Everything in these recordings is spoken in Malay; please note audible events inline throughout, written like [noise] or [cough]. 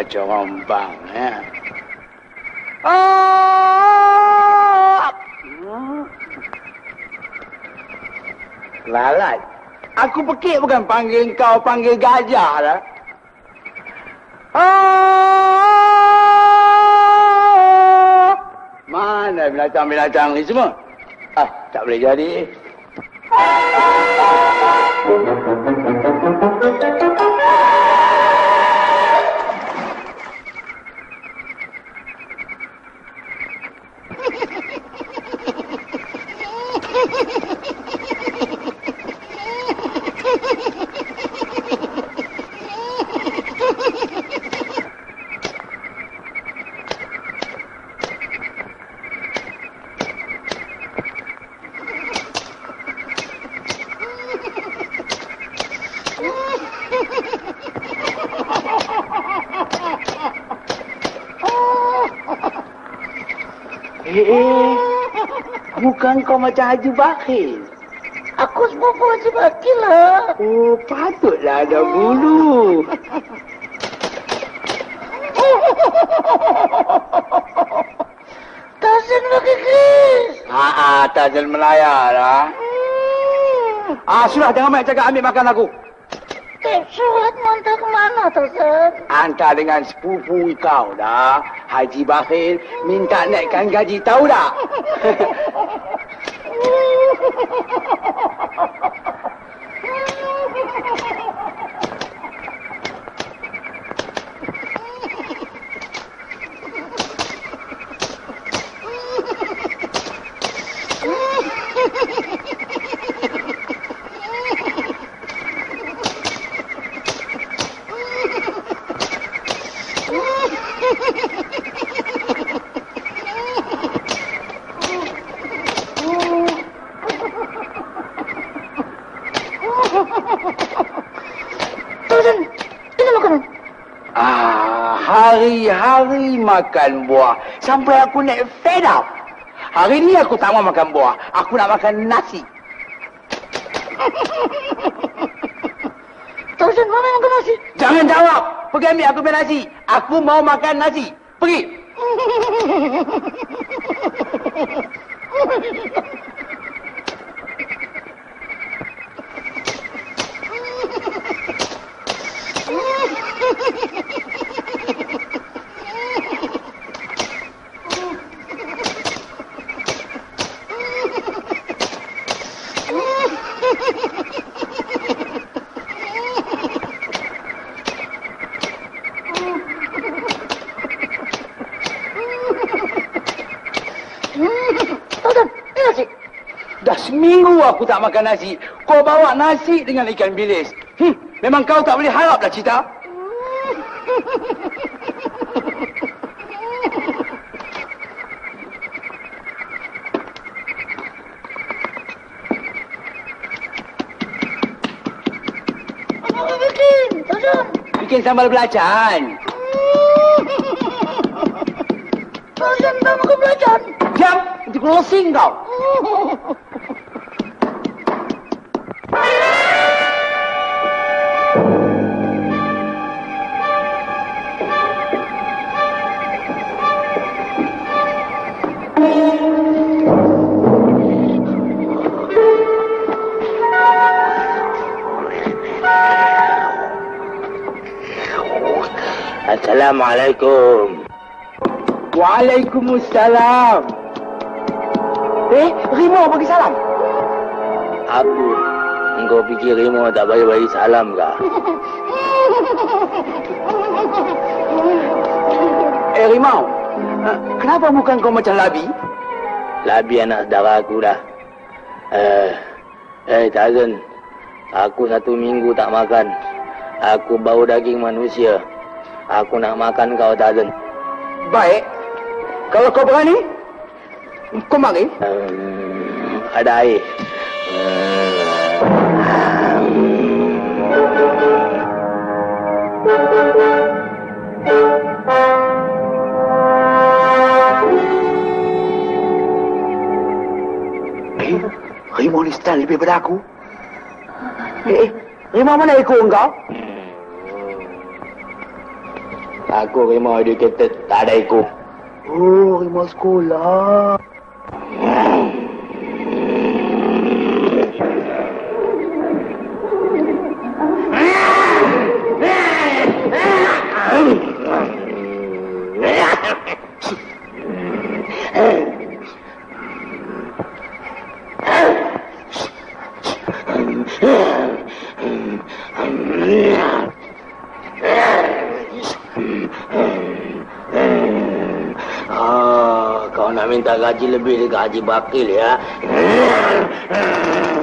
macam rombang. Ya. Oh! Hmm. Lalat. Aku pekik bukan panggil kau panggil gajah lah. Oh! Mana binatang-binatang ni semua? Ah, tak boleh jadi. Eh, eh. Bukan kau macam Haji Bakhil. Aku sepupu Haji Bakil lah. Oh, patutlah ada bulu. Tarzan pakai kris. Ah, ah, Tarzan Melaya lah. Ah, sudah jangan banyak cakap ambil makan aku. Tep surat mantap ke mana Tarzan? Hantar dengan sepupu kau dah. Haji Bakhil minta naikkan gaji tahu tak? [laughs] Tarzan, ini makanan. Ah, hari-hari makan buah. Sampai aku naik fed up. Hari ni aku tak mau makan buah. Aku nak makan nasi. Tarzan, mana yang makan nasi? Jangan jawab. Pergi ambil aku punya nasi. Aku mau makan nasi. Pergi. [laughs] Tarzan, ini nasi. Dah seminggu aku tak makan nasi. Kau bawa nasi dengan ikan bilis. Hmm, memang kau tak boleh haraplah cita. Apa kau bikin? Tarzan. Bikin sambal belacan. Tarzan tak makan belacan. Diam, itu closing kau. Assalamualaikum. Waalaikumsalam. Eh, Rimo bagi salam. Apa? Engkau fikir Rimo tak boleh bagi salam kah? Eh, Rimau. eh, Kenapa muka kau macam labi? Labi anak saudara aku dah. Eh, eh Tarzan. Aku satu minggu tak makan. Aku bau daging manusia. Aku nak makan kau Tarzan. Baik. Kalau kau berani, kau mari. Hmm, ada air. Eh, Rimau ni style lebih pada aku. Eh, eh, Rimau mana ekor engkau? Aku rimau educated, tak ada ikut. Oh, rimau sekolah. Ah, kau nak minta gaji lebih dari gaji bakil ya? [laughs]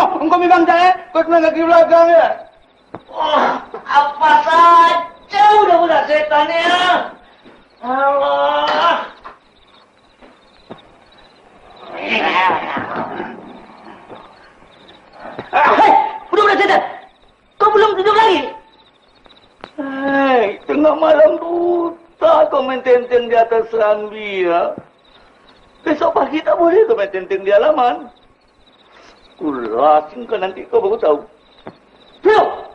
Rimau, engkau memang jalan. Kau kena lagi belakang ya. Wah, apa saja udah-udah setan ya. Allah. Hei, budak-budak setan. Kau belum tidur lagi? Hei, tengah malam buta kau main di atas serambi ya. Besok pagi tak boleh kau main di halaman. Kulasing kau nanti kau baru tahu. Belum.